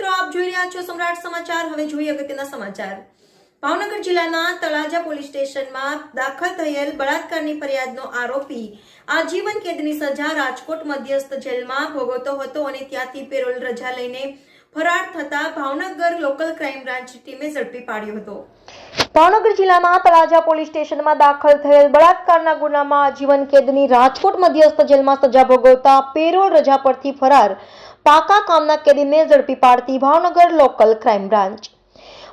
મિત્રો, આપ જોઈ રહ્યા છો સમ્રાટ સમાચાર. હવે જોઈએ અગત્યના સમાચાર. ભાવનગર જિલ્લાના તળાજા પોલીસ સ્ટેશનમાં દાખલ થયેલ બળાત્કારની ફરિયાદનો આરોપી આજીવન કેદની સજા રાજકોટ મધ્યસ્થ જેલમાં ભોગવતો હતો અને ત્યાંથી પેરોલ રજા લઈને ફરાર થતા ભાવનગર લોકલ ક્રાઇમ બ્રાન્ચ ટીમે ઝડપી પાડ્યો હતો. ભાવનગર જિલ્લાના તળાજા પોલીસ સ્ટેશનમાં દાખલ થયેલ બળાત્કારના ગુનામાં આજીવન કેદની રાજકોટ મધ્યસ્થ જેલમાં સજા ભોગવતા પેરોલ રજા પરથી ફરાર પાકા કામના કેદીને ઝડપી પાડતી Bhavnagar local crime branch.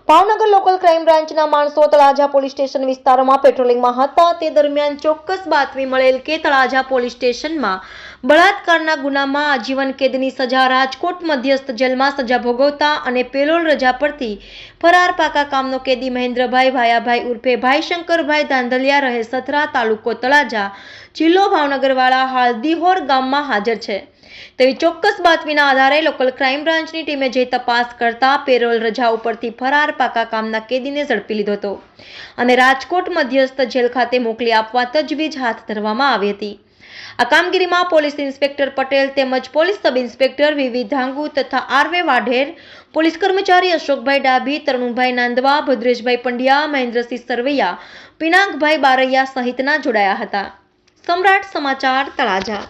Bhavnagar local crime બ્રાન્ચના માણસો તળાજા પોલીસ સ્ટેશન વિસ્તારોમાં પેટ્રોલિંગમાં હતા. તે દરમિયાન ચોક્કસ બાતમી મળેલ કે તળાજા પોલીસ સ્ટેશનમાં બળાત્કારના ગુનામાં આજીવન કેદની સજા રાજકોટ મધ્યસ્થ જેલમાં સજા ભોગવતા અને પેલોલ રજા પરથી ફરાર પાકા કામનો કેદી મહેન્દ્રભાઈ ભાયાભાઈ ઉર્ફે ભાઈ શંકરભાઈ ધાંધલિયા રહે સથરા તાલુકો તળાજા જિલ્લો ભાવનગરવાળા હાલ દિહોર ગામમાં હાજર છે. તેવી ચોક્કસ બાતમીના આધારે લોકલ ક્રાઇમ બ્રાન્ચની ટીમે જે તપાસ કરતા પેરોલ રજા ઉપરથી ફરાર પાકા કામના કેદીને ઝડપી લીધો હતો અને રાજકોટ મધ્યસ્થ જેલ ખાતે મોકલી આપવા તજવીજ હાથ ધરવામાં આવી હતી. આ કામગીરીમાં પોલીસ ઇન્સ્પેક્ટર પટેલ તેમજ પોલીસ સબ ઇન્સ્પેક્ટર વિવી ધાંગુ તથા આરવે વાઢેર, પોલીસ કર્મચારી અશોકભાઈ ડાભી, તરુણભાઈ નાંદવા, ભદ્રેશભાઈ પંડ્યા, મહેન્દ્રસિંહ સરવૈયા, પિનાકભાઈ બારૈયા સહિતના જોડાયા હતા. સમ્રાટ સમાચાર તળાજા